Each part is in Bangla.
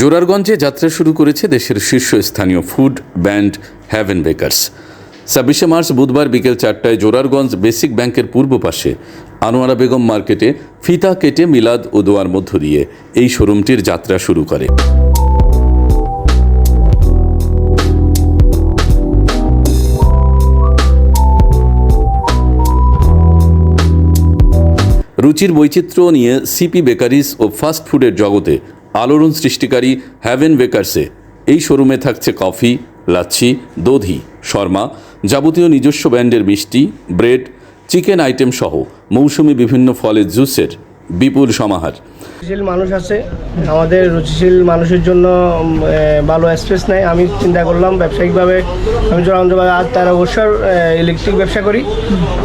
জোরারগঞ্জে যাত্রা শুরু করেছে দেশের শীর্ষস্থানীয় ফুড ব্যান্ড হ্যাভেন বেকার্স। ছাব্বিশে মার্চ বুধবার বিকেল চারটায় জোরারগঞ্জ বেসিক ব্যাংকের পূর্ব পাশে আনোয়ারা বেগম মার্কেটে ফিতা কেটে মিলাদ ও দোয়ার মধ্য দিয়ে এই শোরুমটির যাত্রা শুরু করে। রুচির বৈচিত্র্য নিয়ে সিপি বেকারিজ ও ফাস্ট ফুডের জগতে আলোড়ন সৃষ্টিকারী হ্যাভেন বেকার্সে। এই শোরুমে থাকছে কফি, লাচ্ছি, দধি, শর্মা যাবতীয় নিজস্ব ব্র্যান্ডের মিষ্টি, ব্রেড, চিকেন আইটেম সহ মৌসুমি বিভিন্ন ফলের জুসের বিপুল সমাহার। রুচিশীল মানুষ আছে, আমাদের রুচিশীল মানুষের জন্য ভালো স্পেস নেই। আমি চিন্তা করলাম ব্যবসায়িকভাবে, আমি জোরান্তবাদ আর তার বছর ইলেকট্রিক ব্যবসা করি।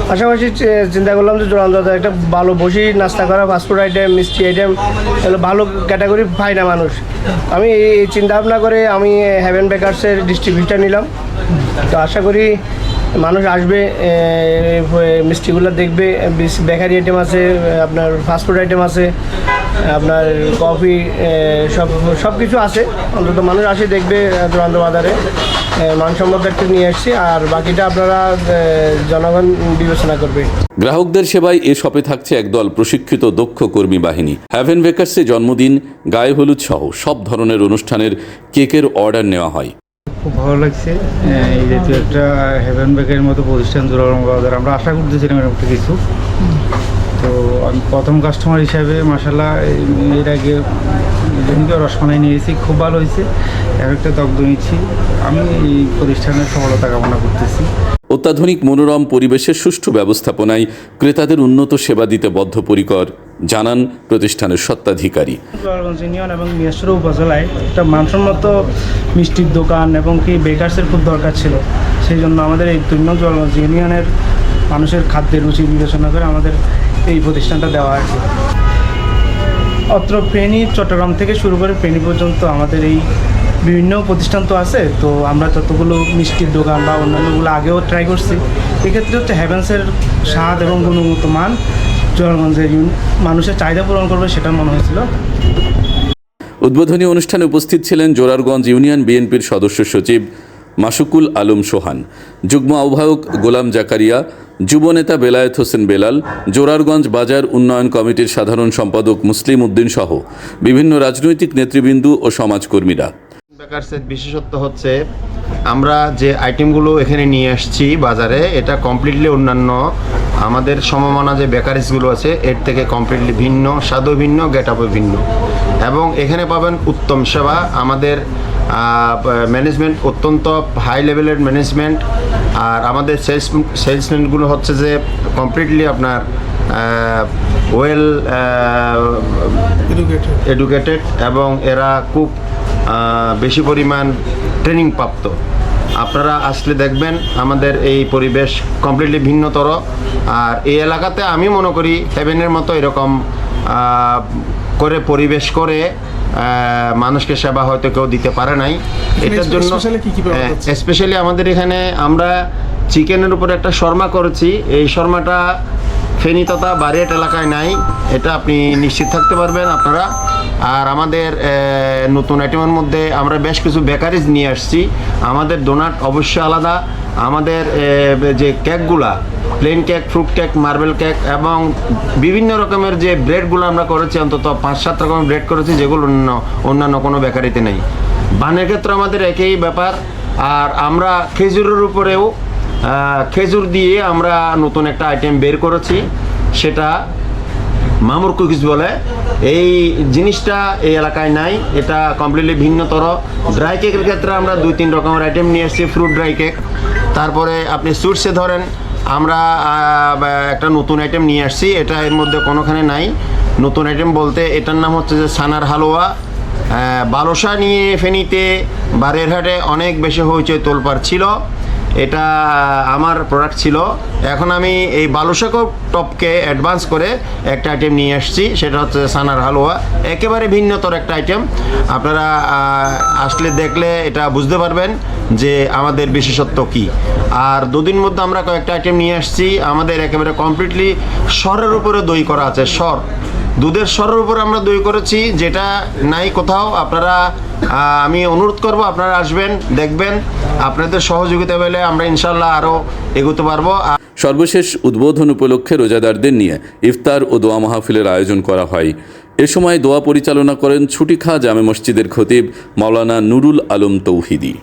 পাশাপাশি চিন্তা করলাম যে জোরান্তবাদ একটা ভালো বসি, নাস্তা করা ফাস্টফুড আইটেম মিষ্টি আইটেম ভালো ক্যাটাগরি পায় না মানুষ। আমি এই চিন্তা ভাবনা করে আমি হ্যাভেন বেকার্সের ডিস্ট্রিবিউটার নিলাম। তো আশা করি মানুষ আসবে মিষ্টিগুলো দেখবে বেকারি আইটেম আছে আপনার ফাস্টফুড আইটেম আছে, আপনার কফি সব সব কিছু আছে। অন্তত মানুষ আসে, দেখবে দুরান্ত বাজারে। মানসম্মত একটু নিয়ে এসছি আর বাকিটা আপনারা জনগণ বিবেচনা করবে। গ্রাহকদের সেবায় এ শপে থাকছে একদল প্রশিক্ষিত দক্ষ কর্মী বাহিনী। হ্যাভেন বেকার্সে জন্মদিন, গায়ে হলুদ সহ সব ধরনের অনুষ্ঠানের কেকের অর্ডার নেওয়া হয়। খুব ভালো লাগছে। এই জাতীয় একটা হেভেন ব্যাগের মতো প্রতিষ্ঠান জোরারম আমরা আশা করতেছিলাম এরকম একটা কিছু। তো আমি প্রথম কাস্টমার হিসাবে মাসাল্লাহ এর আগে জমিকে রসমালাই নিয়েছি খুব ভালো হয়েছে। এর একটা দগ্ধ নিচ্ছি। আমি এই প্রতিষ্ঠানের সফলতা কামনা করতেছি। অত্যাধুনিক মনোরম পরিবেশের সুষ্ঠু ব্যবস্থাপনায় ক্রেতাদের উন্নত সেবা দিতে বদ্ধপরিকর জানান প্রতিষ্ঠানের সত্ত্বাধিকারী ইউনিয়ন এবং মিয়াসুর উপজেলায় একটা মানসম্মত মিষ্টির দোকান এবং কি বেকার্সের খুব দরকার ছিল। সেই জন্য আমাদের এই দুই নং জোয়ারগঞ্জ ইউনিয়নের মানুষের খাদ্যের রুচি বিবেচনা করে আমাদের এই প্রতিষ্ঠানটা দেওয়া কি অত্র ফেনী, চট্টগ্রাম থেকে শুরু করে ফেনী পর্যন্ত আমাদের এই বিভিন্ন প্রতিষ্ঠান তো আছে। তো আমরা যতগুলো মিষ্টির দোকান বা অন্যান্যগুলো আগেও ট্রাই করছি, এক্ষেত্রে হচ্ছে হ্যাভেন্সের স্বাদ এবং গুণগত মান জোয়ারগঞ্জের মানুষের চাহিদা পূরণ করবে সেটা মনে হয়েছিল। উদ্বোধনী অনুষ্ঠানে উপস্থিত ছিলেন জোরারগঞ্জ ইউনিয়ন বিএনপির সদস্য সচিব মাসুকুল আলম সোহান, যুগ্ম আহ্বায়ক গোলাম জাকারিয়া যুবনেতা বেলায়েত হোসেন বেলাল, জোরারগঞ্জ বাজার উন্নয়ন কমিটির সাধারণ সম্পাদক মুসলিম উদ্দিন সহ বিভিন্ন রাজনৈতিক নেতৃবৃন্দ ও সমাজকর্মীরা। বিশেষত্ব হচ্ছে, আমরা যে আইটেমগুলো এখানে নিয়ে আসছি বাজারে, এটা কমপ্লিটলি অন্যান্য আমাদের সমমানা যে বেকারিজগুলো আছে, এর থেকে কমপ্লিটলি ভিন্ন, স্বাদও ভিন্ন গেট ভিন্ন। এবং এখানে পাবেন উত্তম সেবা, আমাদের ম্যানেজমেন্ট অত্যন্ত হাই লেভেলের ম্যানেজমেন্ট আর আমাদের সেলস সেলসম্যানগুলো হচ্ছে যে কমপ্লিটলি আপনার ওয়েল এডুকেটেড এবং এরা খুব বেশি পরিমাণ ট্রেনিং প্রাপ্ত আপনারা আসলে দেখবেন আমাদের এই পরিবেশ কমপ্লিটলি ভিন্নতর। আর এই এলাকাতে আমি মনে করি হেভেনের মতো এরকম করে পরিবেশ করে মানুষকে সেবা হয়তো কেউ দিতে পারে নাই। এটার জন্য স্পেশালি আমাদের এখানে আমরা চিকেনের উপর একটা শর্মা করেছি। এই শর্মাটা ফেনী তথা বারিয়াট এলাকায় নাই। এটা আপনি নিশ্চিত থাকতে পারবেন আপনারা। আর আমাদের নতুন আইটেমের মধ্যে আমরা বেশ কিছু বেকারিজ নিয়ে আসছি। আমাদের ডোনাট অবশ্যই আলাদা। আমাদের যে কেকগুলা plain cake fruit cake marble cake এবং বিভিন্ন রকমের যে ব্রেডগুলো আমরা করেছি, অন্তত পাঁচ সাত রকমের ব্রেড করেছি, যেগুলো অন্য, অন্যান্য কোনো বেকারিতে নেই। বানের ক্ষেত্রে আমাদের একই ব্যাপার, আর আমরা খেজুরের উপরেও খেজুর দিয়ে আমরা নতুন একটা আইটেম বের করেছি, সেটা মামুর কুকিজ বলে? এই জিনিসটা এই এলাকায় নাই, এটা কমপ্লিটলি ভিন্নতর। ড্রাই কেকের ক্ষেত্রে আমরা দুই, তিন রকমের আইটেম নিয়ে এসেছি ফ্রুট ড্রাই কেক তারপরে আপনি সুইটসে ধরেন, আমরা একটা নতুন আইটেম নিয়ে আসছি, এটা এর মধ্যে কোনোখানে নাই। নতুন আইটেম বলতে এটার নাম হচ্ছে যে সানার হালুয়া। বালসা নিয়ে ফেনীতে বারেরহাটে অনেক বেশি হইচই তোলপার ছিল। এটা আমার প্রোডাক্ট ছিল। এখন আমি এই বালুশাকো টপকে অ্যাডভান্স করে একটা আইটেম নিয়ে আসছি, সেটা হচ্ছে সানার হালুয়া। একেবারে ভিন্নতর একটা আইটেম আপনারা আসলে দেখলে এটা বুঝতে পারবেন যে আমাদের বিশেষত্ব কি। আর দুদিন মধ্যে আমরা কয়েকটা আইটেম নিয়ে আসছি। আমাদের একেবারে কমপ্লিটলি স্বরের উপরে দই করা আছে স্বর দুধের স্বরের উপর আমরা দই করেছি, যেটা নাই কোথাও। আপনারা আমি অনুরোধ করব, আপনারা আসবেন, দেখবেন। আপনাদের সহযোগিতা পেলে আমরা ইনশাল্লাহ আরও এগোতে পারব। সর্বশেষ উদ্বোধন উপলক্ষে রোজাদারদের নিয়ে ইফতার ও দোয়া মাহফিলের আয়োজন করা হয়। এ সময় দোয়া পরিচালনা করেন ছুটিখা জামে মসজিদের খতিব মাওলানা নুরুল আলম তৌহিদি।